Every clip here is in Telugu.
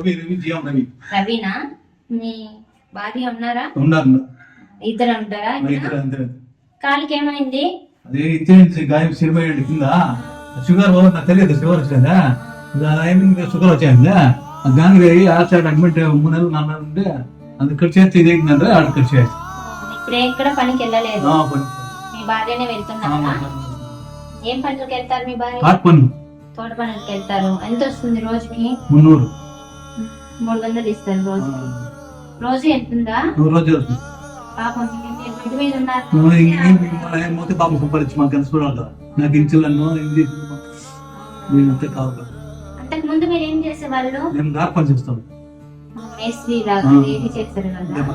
రవి రవి జియం రవి రవీనా మీ భార్య ఉన్నారా? ఉన్నారు. ఇద్దరు ఉంటారా ఇద్దరు అందరూ కాలికి ఏమైంది అదే ఇచ్చేసి గాయం సిరిపోయాడు కింద? షుగర్ నాకు తెలియదు షుగర్ వచ్చిందా? ఏమైంది షుగర్ వచ్చింది గాంగ్రీ ఆ సైడ్ అడ్మిట్ మూడు నెలలు నాలుగు నెలలు ఉంటే అది ఖర్చు చేస్తే ఇది ఏంటంటే ఆడ ఖర్చు చేసి ఇప్పుడు ఎక్కడ పనికి వెళ్ళలేదు. మీ భార్యనే వెళ్తున్నారా? ఏం పనులకు వెళ్తారు మీ భార్య? తోట పనులకు వెళ్తారు. ఎంత వస్తుంది రోజుకి? మున్నూరు. మూడు వందలు ఇస్తారు రోజుకి రోజు వెళ్తుందా వస్తుంది పాపం ఇంటి మీద ఉన్నారు నువ్వు ఇంకేం ఏం పోతే పాప సంపాదించి మాకు కలిసి చూడాలి నాకు ఇంచులను ఇది నేనంతే కావాలి అంతకు ముందు మీరు ఏం చేసేవాళ్ళు? మేస్త్రి లాగా. ఏది చేస్తారు కదా?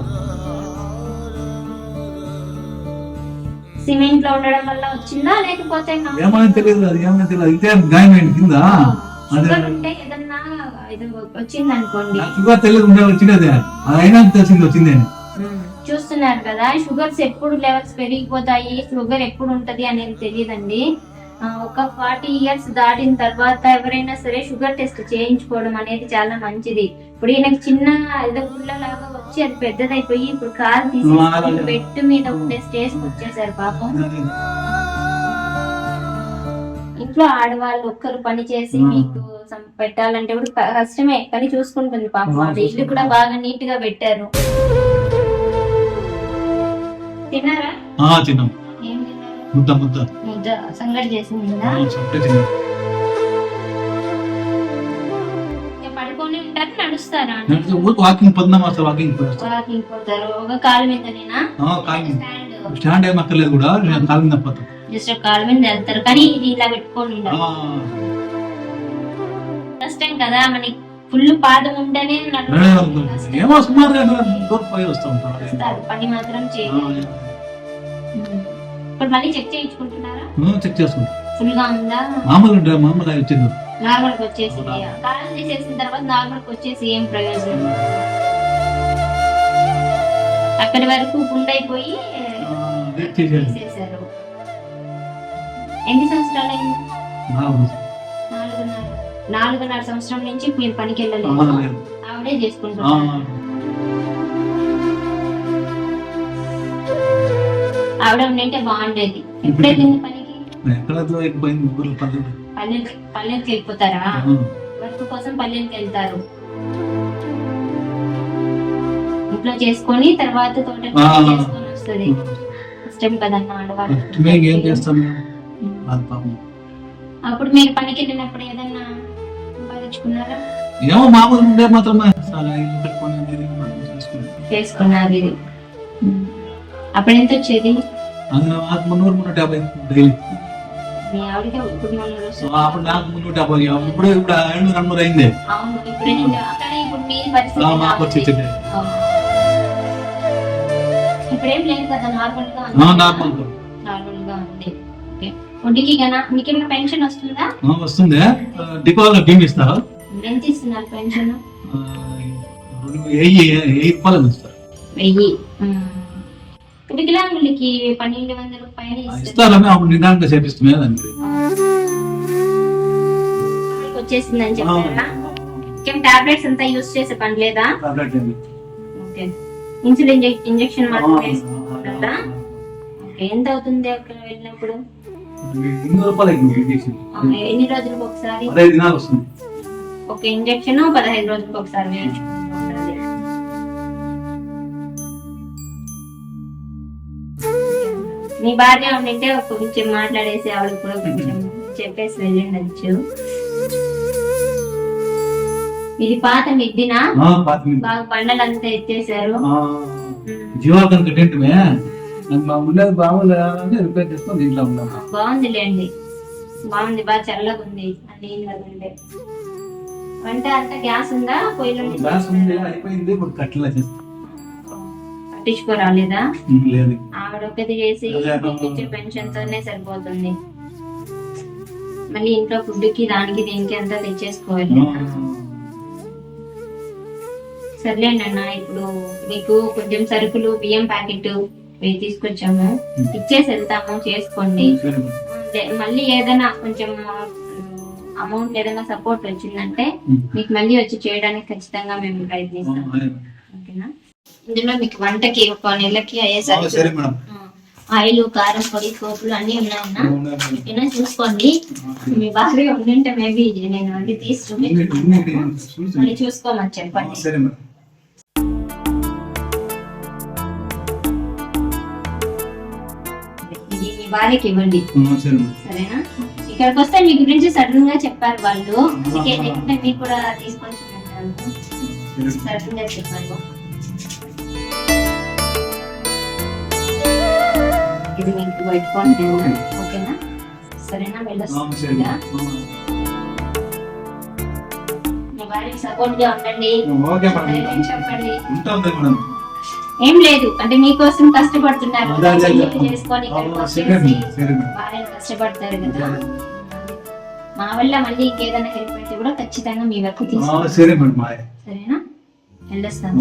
సిమెంట్లో ఉండడం వల్ల వచ్చిందా? లేకపోతే ఏమైనా తెలియదు అది ఏమైనా తెలియదు. అయితే గాయం అయింది కింద ఇది వచ్చింది అనుకోండి నాకు షుగర్ ఉండే వచ్చినది అయినా తెలిసింది వచ్చింది చూస్తున్నారు కదా షుగర్స్ ఎప్పుడు లెవెల్స్ పెరిగిపోతాయి షుగర్ ఎప్పుడు ఉంటది అనేది తెలియదండి. ఒక ఫార్టీ ఇయర్స్ దాటిన తర్వాత ఎవరైనా సరే షుగర్ టెస్ట్ చేయించుకోవడం అనేది చాలా మంచిది. ఇప్పుడు ఈయనకి చిన్న ఏదో గుళ్ళలాగా వచ్చి అది పెద్దదైపోయి ఇప్పుడు కాలు తీసి బెడ్ మీద ఉండే స్టేజ్ వచ్చేసారు పాపం. ఇంట్లో ఆడవాళ్ళు ఒక్కరు పని చేసి. మీకు పెట్టాలంటే కూడా కష్టమే. కానీ చూసుకుంటుంది పాపం. ఇల్లు కూడా బాగా నీట్గా పెట్టారు. తిన్నారా? తిన్నాం. ముద్ద ముద్ద. ముద్ద? సంగటి చేసిందా పడుకొని ఉంటారు నడుస్తారా? వాకింగ్ పొందాం అసలు వాకింగ్ వాకింగ్ పోతారు. ఒక కాలు మీద. స్టాండ్ స్టాండ్ ఏం అక్కర్లేదు కూడా నేను కాలింగ్ తప్పదు జస్ట్ కాలు మీద వెళ్తారు. కానీ ఇది ఇలా పెట్టుకొని కష్టం కదా మనకి ఫుల్ పాదం ఉంటేనే. ఏమో వస్తారు, పని మాత్రం చేయాలి ఇప్పుడు మళ్ళీ చెక్ చేయించుకుంటున్నారా? చెక్ చేసుకుంటాం ఫుల్గా ఉందా? మామూలు ఉంటే మామూలు వచ్చింది నార్మల్ వచ్చేసి కాలం తీసేసిన తర్వాత నార్మల్ వచ్చేసి ఏం ప్రయోజనం అక్కడి వరకు గుండైపోయి ఎన్ని సంవత్సరాలు అయింది? నాలుగు. నాలుగున్నర. నాలుగున్నర సంవత్సరం నుంచి మీరు పనికి వెళ్ళలేదు. లేదు. ఆవిడే ఆ, చేసుకుంటున్నారు ఆవిడ ఉండింటే బాగుండేది. ఎప్పుడే తింది పనికి? పల్లెలు పల్లెకి వెళ్ళిపోతారా? వర్క్ కోసం పల్లెకి వెళ్తారు. ఇంట్లో చేసుకొని తర్వాత తోట. చేసుకొని వస్తుంది. కష్టం కదన్న ఆడవాళ్ళు అప్పుడు మీరు పనికి వెళ్ళినప్పుడు ఏదన్నా సంపాదించుకున్నారా? ఏమో మామూలు ఉండే మాత్రమే. చేసుకున్నారు ఇది అప్పుడు ఎంత వచ్చేది? మున్నూరు మున్నూట యాభై డైలీ అప్పుడు నాకు మున్నూట యాభై ఇప్పుడు ఇప్పుడు రెండు రెండు మూడు అయింది మాకు. వచ్చింది నార్మల్ గనా మీకేమైనా పెన్షన్ వస్తుందా? వస్తుంది. డిపాలో భీమ్ ఇస్తారు? ఎంత ఇస్తున్నారు పెన్షన్. వెయ్యి వెయ్యి రూపాయలు ఇస్తారు. వెయ్యి. వికలాంగులకి పన్నెండు వందల పైన ఇస్తారు. అప్పుడు నిదానంగా చేపిస్తుంది దానికి వచ్చేసిందని చెప్పారా? ఇంకేం టాబ్లెట్స్ అంతా యూస్ చేసే పని లేదా? ఇన్సులిన్ ఇంజెక్షన్ ఆ, మాత్రం ఆ, వేసుకుంటారా ఓకే ఎంత అవుతుంది అక్కడ వెళ్ళినప్పుడు? ఇన్ని రూపాయలు అయింది ఇంజక్షన్ ఎన్ని రోజులకు ఒకసారి? పదహైదు దినాలు వస్తుంది. ఒక ఇంజెక్షన్ పదహైదు రోజులకు ఒకసారి మీ భార్య ఉండింటే కొంచెం మాట్లాడేసి ఆవిడ కూడా కొంచెం చెప్పేసి వెళ్ళండొచ్చు. ఇది పాత మిద్దినా? బాగా బండలంతా ఎత్తేసారు నాకు మా బాగుంది అంటే రిపేర్ చేసుకొని దీంట్లో ఉన్నాం. బాగుందిలేండి. బాగుంది బాగా చల్లగా ఉంది అన్ని ఉండే. వంట అంతా గ్యాస్ ఉందా? పొయ్యిలో గ్లాస్ ఉంది అయిపోయింది ఇప్పుడు కట్టెలా చేస్తాం. పట్టించుకోరాలేదా? లేదు. ఆవిడ ఒకటి చేసి అదే. ఇచ్చే పెన్షన్ తోనే సరిపోతుంది. మళ్ళీ ఇంట్లో ఫుడ్కి దానికి దీనికి అంతా తెచ్చేసుకోవాలి. సర్లేండి అన్న ఇప్పుడు మీకు కొంచెం సరుకులు బియ్యం ప్యాకెట్ ఇవి తీసుకొచ్చాము ఇచ్చేసి వెళ్తాము చేసుకోండి మళ్ళీ ఏదైనా కొంచెం అమౌంట్ ఏదైనా సపోర్ట్ వచ్చిందంటే. మీకు మళ్ళీ వచ్చి చేయడానికి ఖచ్చితంగా మేము ప్రయత్నిస్తాం. ఓకేనా ఇందులో మీకు వంటకి ఒక నెలకి ఆ, అయ్యేసరికి సరే మేడం ఆయిల్ కారం పొడి సోపులు అన్ని ఉన్నాయన్నా. ఓకేనా చూసుకోండి మీ భార్య ఉండింటే మేబీ నేను అది తీసి చూసుకోమని చెప్పండి మీ భార్యకి ఇవ్వండి. సరేనా? ఇక్కడికి వస్తే మీ గురించి సడన్గా చెప్పారు వాళ్ళు. మీకు కూడా తీసుకొని చూడండి సడన్గా చెప్పారు. ఇది మీకు పెట్టుకోండి ఓకేనా? సరేనా? వెళ్ళొస్తుందా మేడం. మీ భార్యకి సపోర్ట్గా ఉండండి. చెప్పండి. ఏం లేదు. అంటే మీకోసం కష్టపడుతున్నారు. చేసుకొని కష్టపడతారు కదా. మా వల్ల మళ్ళీ ఇంకేదైనా హెల్ప్ అయితే కూడా ఖచ్చితంగా మీ వరకు తీసుకుంటాం. సరేనా? వెళ్ళొస్తాను.